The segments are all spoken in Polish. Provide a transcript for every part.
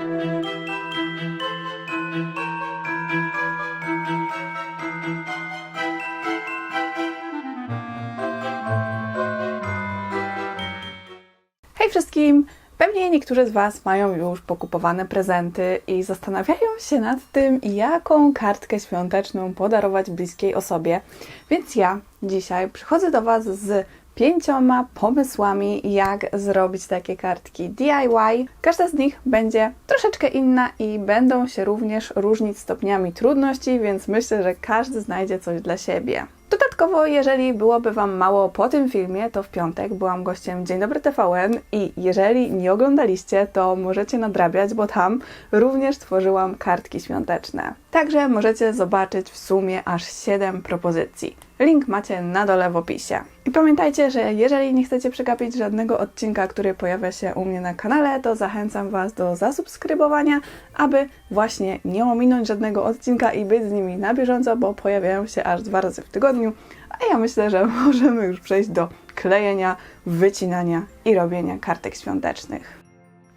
Hej wszystkim! Pewnie niektórzy z Was mają już pokupowane prezenty i zastanawiają się nad tym, jaką kartkę świąteczną podarować bliskiej osobie. Więc ja dzisiaj przychodzę do Was z pięcioma pomysłami, jak zrobić takie kartki DIY. Każda z nich będzie troszeczkę inna i będą się również różnić stopniami trudności, więc myślę, że każdy znajdzie coś dla siebie. Dodatkowo, jeżeli byłoby Wam mało po tym filmie, to w piątek byłam gościem Dzień Dobry TVN i jeżeli nie oglądaliście, to możecie nadrabiać, bo tam również tworzyłam kartki świąteczne. Także możecie zobaczyć w sumie aż 7 propozycji. Link macie na dole w opisie. I pamiętajcie, że jeżeli nie chcecie przegapić żadnego odcinka, który pojawia się u mnie na kanale, to zachęcam Was do zasubskrybowania, aby właśnie nie ominąć żadnego odcinka i być z nimi na bieżąco, bo pojawiają się aż dwa razy w tygodniu. A ja myślę, że możemy już przejść do klejenia, wycinania i robienia kartek świątecznych.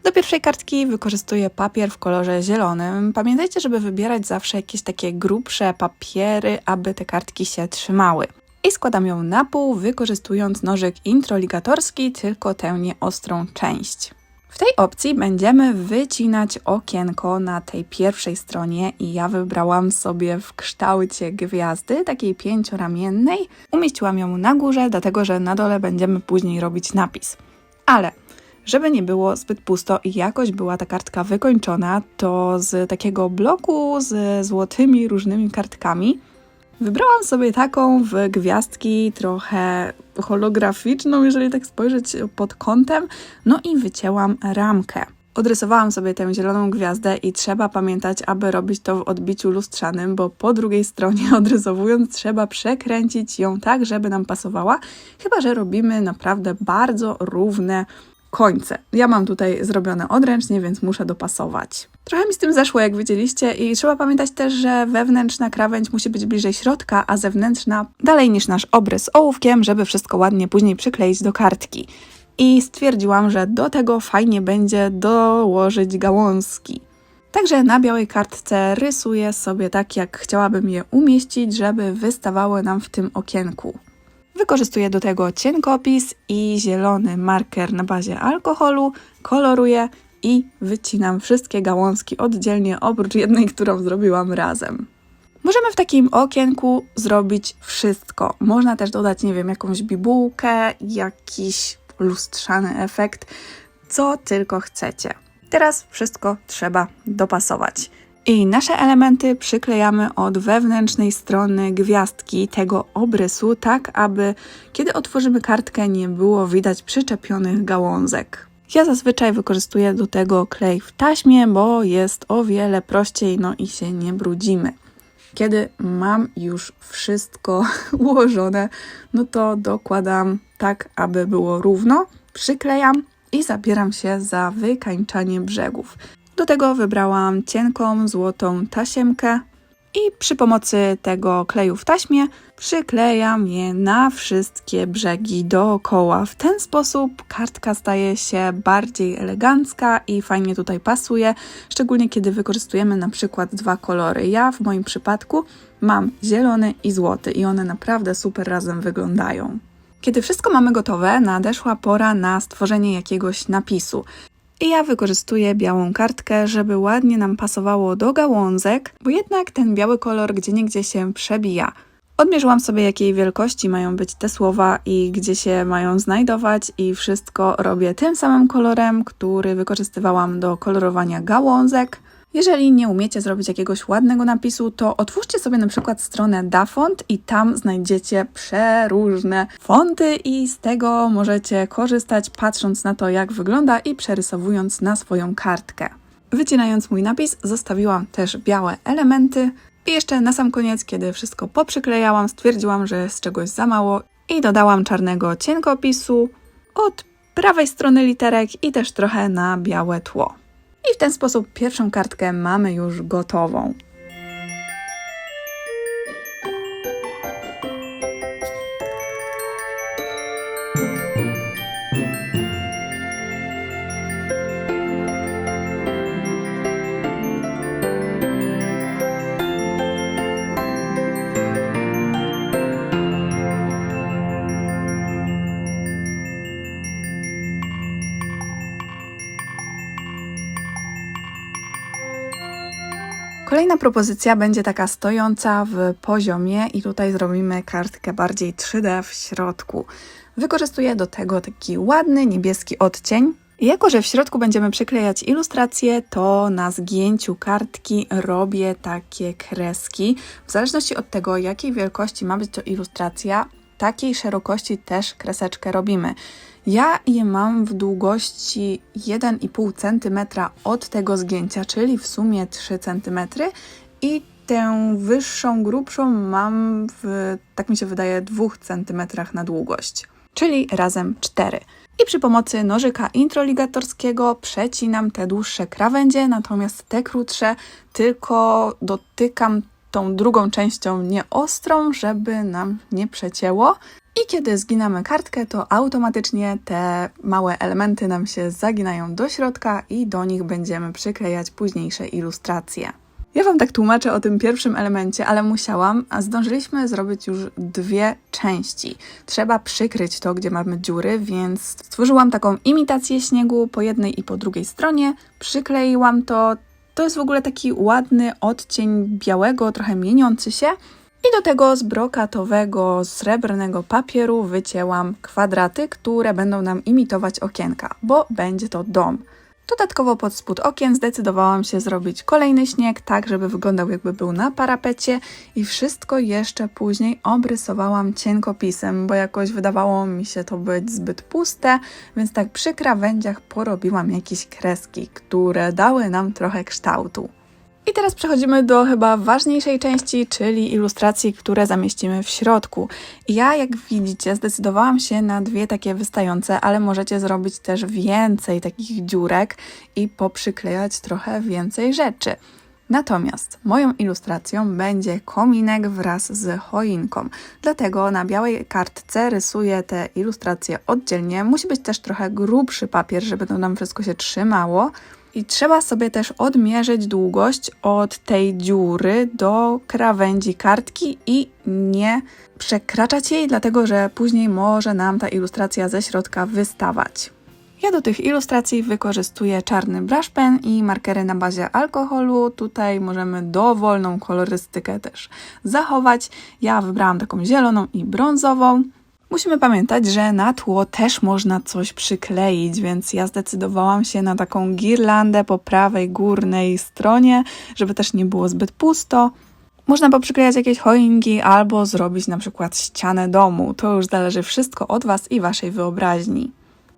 Do pierwszej kartki wykorzystuję papier w kolorze zielonym. Pamiętajcie, żeby wybierać zawsze jakieś takie grubsze papiery, aby te kartki się trzymały. I składam ją na pół, wykorzystując nożyk introligatorski, tylko tę nieostrą część. W tej opcji będziemy wycinać okienko na tej pierwszej stronie i ja wybrałam sobie w kształcie gwiazdy, takiej pięcioramiennej. Umieściłam ją na górze, dlatego że na dole będziemy później robić napis. Ale żeby nie było zbyt pusto i jakoś była ta kartka wykończona, to z takiego bloku z złotymi różnymi kartkami wybrałam sobie taką w gwiazdki trochę holograficzną, jeżeli tak spojrzeć pod kątem, no i wycięłam ramkę. Odrysowałam sobie tę zieloną gwiazdę i trzeba pamiętać, aby robić to w odbiciu lustrzanym, bo po drugiej stronie odrysowując trzeba przekręcić ją tak, żeby nam pasowała, chyba że robimy naprawdę bardzo równe końce. Ja mam tutaj zrobione odręcznie, więc muszę dopasować. Trochę mi z tym zeszło, jak widzieliście, i trzeba pamiętać też, że wewnętrzna krawędź musi być bliżej środka, a zewnętrzna dalej niż nasz obrys ołówkiem, żeby wszystko ładnie później przykleić do kartki. I stwierdziłam, że do tego fajnie będzie dołożyć gałązki. Także na białej kartce rysuję sobie tak, jak chciałabym je umieścić, żeby wystawały nam w tym okienku. Wykorzystuję do tego cienkopis i zielony marker na bazie alkoholu, koloruję i wycinam wszystkie gałązki oddzielnie, oprócz jednej, którą zrobiłam razem. Możemy w takim okienku zrobić wszystko. Można też dodać, nie wiem, jakąś bibułkę, jakiś lustrzany efekt, co tylko chcecie. Teraz wszystko trzeba dopasować. I nasze elementy przyklejamy od wewnętrznej strony gwiazdki tego obrysu, tak aby kiedy otworzymy kartkę nie było widać przyczepionych gałązek. Ja zazwyczaj wykorzystuję do tego klej w taśmie, bo jest o wiele prościej, no i się nie brudzimy. Kiedy mam już wszystko ułożone, no to dokładam tak, aby było równo, przyklejam i zabieram się za wykańczanie brzegów. Do tego wybrałam cienką, złotą tasiemkę i przy pomocy tego kleju w taśmie przyklejam je na wszystkie brzegi dookoła. W ten sposób kartka staje się bardziej elegancka i fajnie tutaj pasuje, szczególnie kiedy wykorzystujemy na przykład dwa kolory. Ja w moim przypadku mam zielony i złoty i one naprawdę super razem wyglądają. Kiedy wszystko mamy gotowe, nadeszła pora na stworzenie jakiegoś napisu. I ja wykorzystuję białą kartkę, żeby ładnie nam pasowało do gałązek, bo jednak ten biały kolor gdzieniegdzie się przebija. Odmierzyłam sobie, jakiej wielkości mają być te słowa i gdzie się mają znajdować, i wszystko robię tym samym kolorem, który wykorzystywałam do kolorowania gałązek. Jeżeli nie umiecie zrobić jakiegoś ładnego napisu, to otwórzcie sobie na przykład stronę DaFont i tam znajdziecie przeróżne fonty i z tego możecie korzystać patrząc na to, jak wygląda i przerysowując na swoją kartkę. Wycinając mój napis, zostawiłam też białe elementy i jeszcze na sam koniec, kiedy wszystko poprzyklejałam, stwierdziłam, że jest czegoś za mało i dodałam czarnego cienkopisu od prawej strony literek i też trochę na białe tło. I w ten sposób pierwszą kartkę mamy już gotową. Kolejna propozycja będzie taka stojąca w poziomie i tutaj zrobimy kartkę bardziej 3D w środku. Wykorzystuję do tego taki ładny niebieski odcień. I jako, że w środku będziemy przyklejać ilustracje, to na zgięciu kartki robię takie kreski. W zależności od tego, jakiej wielkości ma być to ilustracja, takiej szerokości też kreseczkę robimy. Ja je mam w długości 1,5 cm od tego zgięcia, czyli w sumie 3 cm i tę wyższą, grubszą mam w, tak mi się wydaje, 2 cm na długość, czyli razem 4. I przy pomocy nożyka introligatorskiego przecinam te dłuższe krawędzie, natomiast te krótsze tylko dotykam tą drugą częścią nieostrą, żeby nam nie przecięło. I kiedy zginamy kartkę, to automatycznie te małe elementy nam się zaginają do środka i do nich będziemy przyklejać późniejsze ilustracje. Ja Wam tak tłumaczę o tym pierwszym elemencie, ale musiałam, a zdążyliśmy zrobić już dwie części. Trzeba przykryć to, gdzie mamy dziury, więc stworzyłam taką imitację śniegu po jednej i po drugiej stronie, przykleiłam to. To jest w ogóle taki ładny odcień białego, trochę mieniący się. I do tego z brokatowego, srebrnego papieru wycięłam kwadraty, które będą nam imitować okienka, bo będzie to dom. Dodatkowo pod spód okien zdecydowałam się zrobić kolejny śnieg, tak żeby wyglądał jakby był na parapecie i wszystko jeszcze później obrysowałam cienkopisem, bo jakoś wydawało mi się to być zbyt puste, więc tak przy krawędziach porobiłam jakieś kreski, które dały nam trochę kształtu. I teraz przechodzimy do chyba ważniejszej części, czyli ilustracji, które zamieścimy w środku. Ja, jak widzicie, zdecydowałam się na dwie takie wystające, ale możecie zrobić też więcej takich dziurek i poprzyklejać trochę więcej rzeczy. Natomiast moją ilustracją będzie kominek wraz z choinką. Dlatego na białej kartce rysuję te ilustracje oddzielnie. Musi być też trochę grubszy papier, żeby to nam wszystko się trzymało. I trzeba sobie też odmierzyć długość od tej dziury do krawędzi kartki i nie przekraczać jej, dlatego że później może nam ta ilustracja ze środka wystawać. Ja do tych ilustracji wykorzystuję czarny brush pen i markery na bazie alkoholu. Tutaj możemy dowolną kolorystykę też zachować. Ja wybrałam taką zieloną i brązową. Musimy pamiętać, że na tło też można coś przykleić, więc ja zdecydowałam się na taką girlandę po prawej górnej stronie, żeby też nie było zbyt pusto. Można poprzyklejać jakieś choinki albo zrobić na przykład ścianę domu. To już zależy wszystko od Was i Waszej wyobraźni.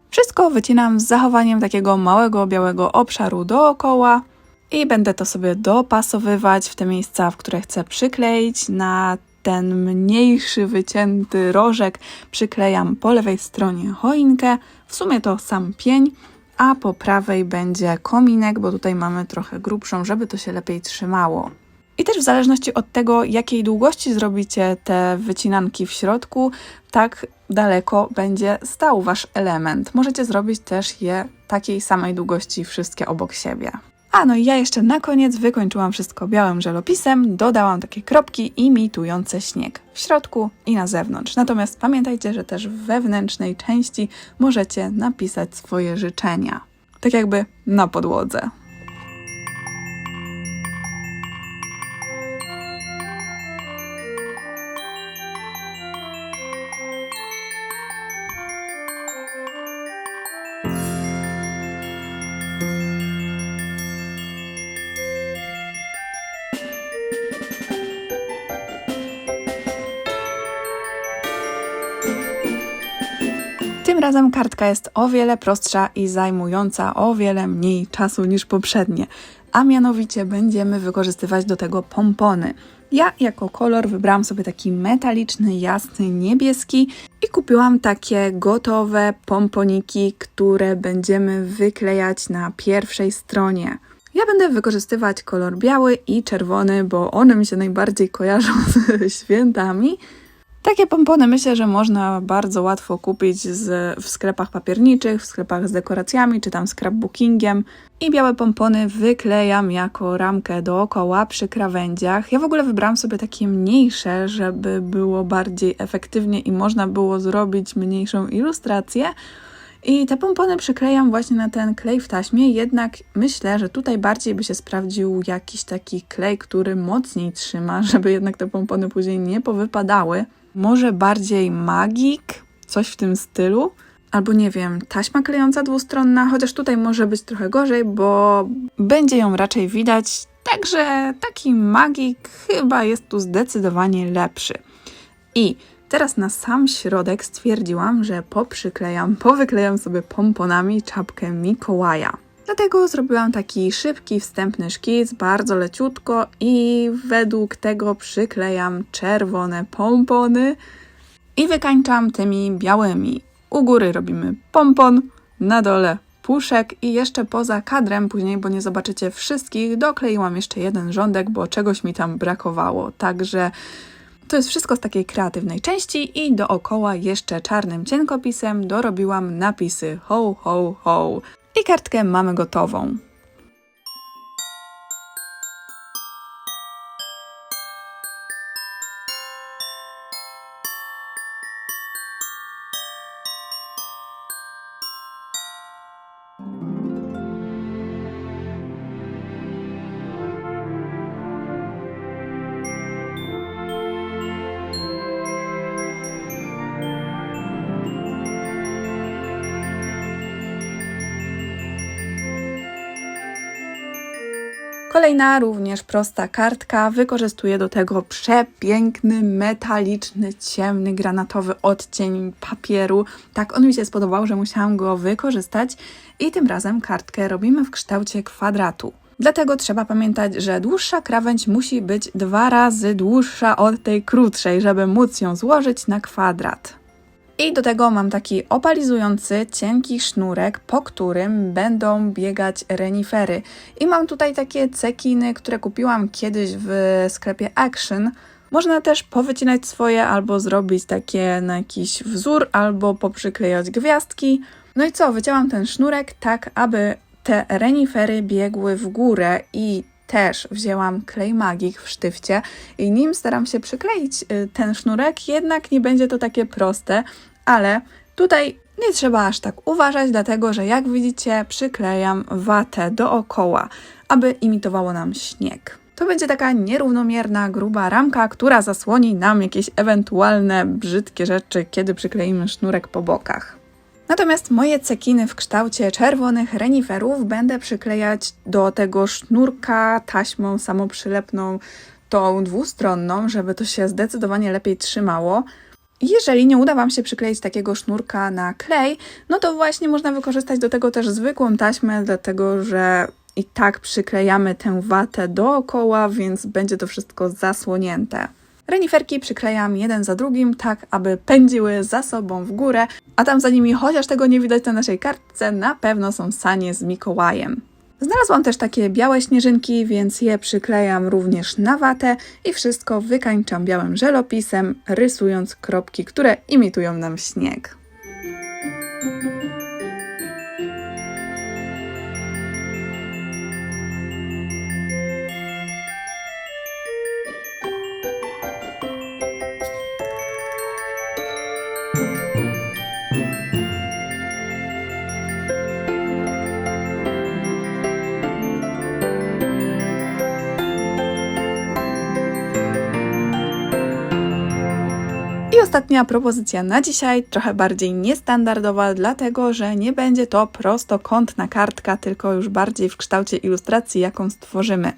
Wszystko wycinam z zachowaniem takiego małego białego obszaru dookoła i będę to sobie dopasowywać w te miejsca, w które chcę przykleić. Na ten mniejszy wycięty rożek przyklejam po lewej stronie choinkę, w sumie to sam pień, a po prawej będzie kominek, bo tutaj mamy trochę grubszą, żeby to się lepiej trzymało. I też w zależności od tego, jakiej długości zrobicie te wycinanki w środku, tak daleko będzie stał Wasz element. Możecie zrobić też je takiej samej długości wszystkie obok siebie. A no i ja jeszcze na koniec wykończyłam wszystko białym żelopisem, dodałam takie kropki imitujące śnieg w środku i na zewnątrz. Natomiast pamiętajcie, że też w wewnętrznej części możecie napisać swoje życzenia. Tak jakby na podłodze. Tym razem kartka jest o wiele prostsza i zajmująca o wiele mniej czasu niż poprzednie, a mianowicie będziemy wykorzystywać do tego pompony. Ja jako kolor wybrałam sobie taki metaliczny, jasny, niebieski i kupiłam takie gotowe pomponiki, które będziemy wyklejać na pierwszej stronie. Ja będę wykorzystywać kolor biały i czerwony, bo one mi się najbardziej kojarzą z świętami. Takie pompony myślę, że można bardzo łatwo kupić z, w sklepach papierniczych, w sklepach z dekoracjami, czy tam scrapbookingiem. I białe pompony wyklejam jako ramkę dookoła przy krawędziach. Ja w ogóle wybrałam sobie takie mniejsze, żeby było bardziej efektywnie i można było zrobić mniejszą ilustrację. I te pompony przyklejam właśnie na ten klej w taśmie, jednak myślę, że tutaj bardziej by się sprawdził jakiś taki klej, który mocniej trzyma, żeby jednak te pompony później nie powypadały. Może bardziej magik, coś w tym stylu. Albo nie wiem, taśma klejąca dwustronna, chociaż tutaj może być trochę gorzej, bo będzie ją raczej widać. Także taki magik chyba jest tu zdecydowanie lepszy. I teraz na sam środek stwierdziłam, że poprzyklejam, powyklejam sobie pomponami czapkę Mikołaja. Dlatego zrobiłam taki szybki, wstępny szkic, bardzo leciutko i według tego przyklejam czerwone pompony i wykańczam tymi białymi. U góry robimy pompon, na dole puszek i jeszcze poza kadrem później, bo nie zobaczycie wszystkich, dokleiłam jeszcze jeden rządek, bo czegoś mi tam brakowało. Także to jest wszystko z takiej kreatywnej części i dookoła jeszcze czarnym cienkopisem dorobiłam napisy ho, ho, ho. I kartkę mamy gotową. Kolejna również prosta kartka. Wykorzystuję do tego przepiękny, metaliczny, ciemny, granatowy odcień papieru. Tak on mi się spodobał, że musiałam go wykorzystać. I tym razem kartkę robimy w kształcie kwadratu. Dlatego trzeba pamiętać, że dłuższa krawędź musi być dwa razy dłuższa od tej krótszej, żeby móc ją złożyć na kwadrat. I do tego mam taki opalizujący, cienki sznurek, po którym będą biegać renifery. I mam tutaj takie cekiny, które kupiłam kiedyś w sklepie Action. Można też powycinać swoje, albo zrobić takie na jakiś wzór, albo poprzyklejać gwiazdki. No i co, wycięłam ten sznurek tak, aby te renifery biegły w górę i też wzięłam klej magik w sztywcie i nim staram się przykleić y, ten sznurek, jednak nie będzie to takie proste, ale tutaj nie trzeba aż tak uważać, dlatego że jak widzicie przyklejam watę dookoła, aby imitowało nam śnieg. To będzie taka nierównomierna, gruba ramka, która zasłoni nam jakieś ewentualne brzydkie rzeczy, kiedy przykleimy sznurek po bokach. Natomiast moje cekiny w kształcie czerwonych reniferów będę przyklejać do tego sznurka taśmą samoprzylepną, tą dwustronną, żeby to się zdecydowanie lepiej trzymało. Jeżeli nie uda Wam się przykleić takiego sznurka na klej, no to właśnie można wykorzystać do tego też zwykłą taśmę, dlatego że i tak przyklejamy tę watę dookoła, więc będzie to wszystko zasłonięte. Reniferki przyklejam jeden za drugim, tak aby pędziły za sobą w górę, a tam za nimi, chociaż tego nie widać na naszej kartce, na pewno są sanie z Mikołajem. Znalazłam też takie białe śnieżynki, więc je przyklejam również na watę i wszystko wykańczam białym żelopisem, rysując kropki, które imitują nam śnieg. Ostatnia propozycja na dzisiaj, trochę bardziej niestandardowa, dlatego że nie będzie to prostokątna kartka, tylko już bardziej w kształcie ilustracji, jaką stworzymy.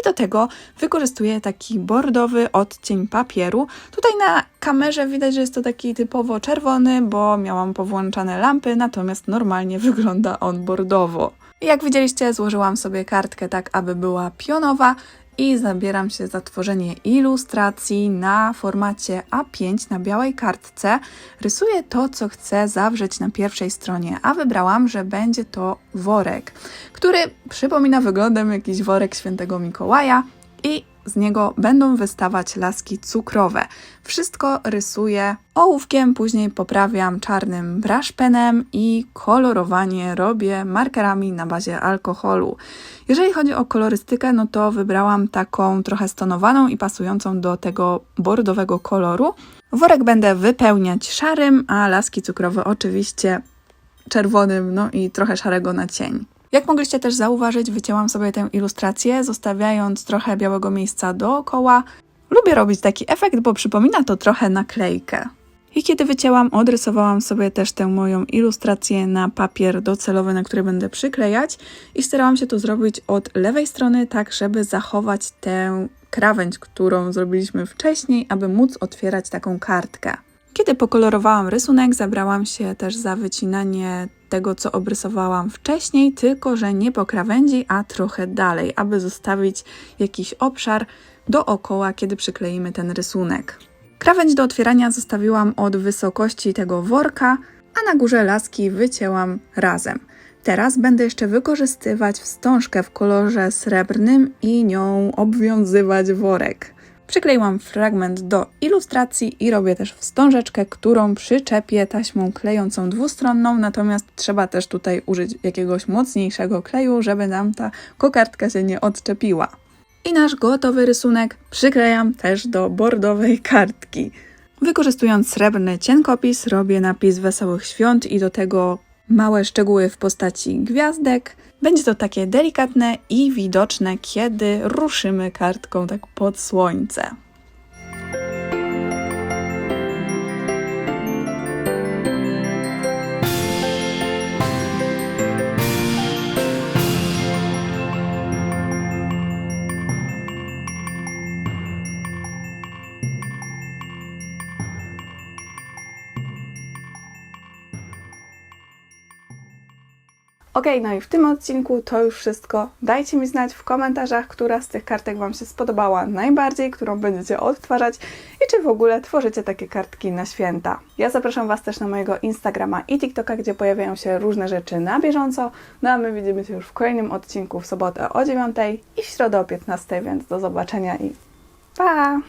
I do tego wykorzystuję taki bordowy odcień papieru. Tutaj na kamerze widać, że jest to taki typowo czerwony, bo miałam powłączane lampy, natomiast normalnie wygląda on bordowo. Jak widzieliście, złożyłam sobie kartkę tak, aby była pionowa i zabieram się za tworzenie ilustracji na formacie A5 na białej kartce. Rysuję to, co chcę zawrzeć na pierwszej stronie, a wybrałam, że będzie to worek, który przypomina wyglądem jakiś worek świętego Mikołaja i z niego będą wystawać laski cukrowe. Wszystko rysuję ołówkiem, później poprawiam czarnym brush penem i kolorowanie robię markerami na bazie alkoholu. Jeżeli chodzi o kolorystykę, no to wybrałam taką trochę stonowaną i pasującą do tego bordowego koloru. Worek będę wypełniać szarym, a laski cukrowe oczywiście czerwonym, no i trochę szarego na cień. Jak mogliście też zauważyć, wycięłam sobie tę ilustrację, zostawiając trochę białego miejsca dookoła. Lubię robić taki efekt, bo przypomina to trochę naklejkę. I kiedy wycięłam, odrysowałam sobie też tę moją ilustrację na papier docelowy, na który będę przyklejać i starałam się to zrobić od lewej strony, tak żeby zachować tę krawędź, którą zrobiliśmy wcześniej, aby móc otwierać taką kartkę. Kiedy pokolorowałam rysunek, zabrałam się też za wycinanie tego, co obrysowałam wcześniej, tylko że nie po krawędzi, a trochę dalej, aby zostawić jakiś obszar dookoła, kiedy przykleimy ten rysunek. Krawędź do otwierania zostawiłam od wysokości tego worka, a na górze laski wycięłam razem. Teraz będę jeszcze wykorzystywać wstążkę w kolorze srebrnym i nią obwiązywać worek. Przykleiłam fragment do ilustracji i robię też wstążeczkę, którą przyczepię taśmą klejącą dwustronną, natomiast trzeba też tutaj użyć jakiegoś mocniejszego kleju, żeby nam ta kokardka się nie odczepiła. I nasz gotowy rysunek przyklejam też do bordowej kartki. Wykorzystując srebrny cienkopis, robię napis Wesołych Świąt i do tego małe szczegóły w postaci gwiazdek. Będzie to takie delikatne i widoczne, kiedy ruszymy kartką tak pod słońce. Ok, no i w tym odcinku to już wszystko. Dajcie mi znać w komentarzach, która z tych kartek Wam się spodobała najbardziej, którą będziecie odtwarzać i czy w ogóle tworzycie takie kartki na święta. Ja zapraszam Was też na mojego Instagrama i TikToka, gdzie pojawiają się różne rzeczy na bieżąco. No a my widzimy się już w kolejnym odcinku w sobotę o 9 i w środę o 15, więc do zobaczenia i pa!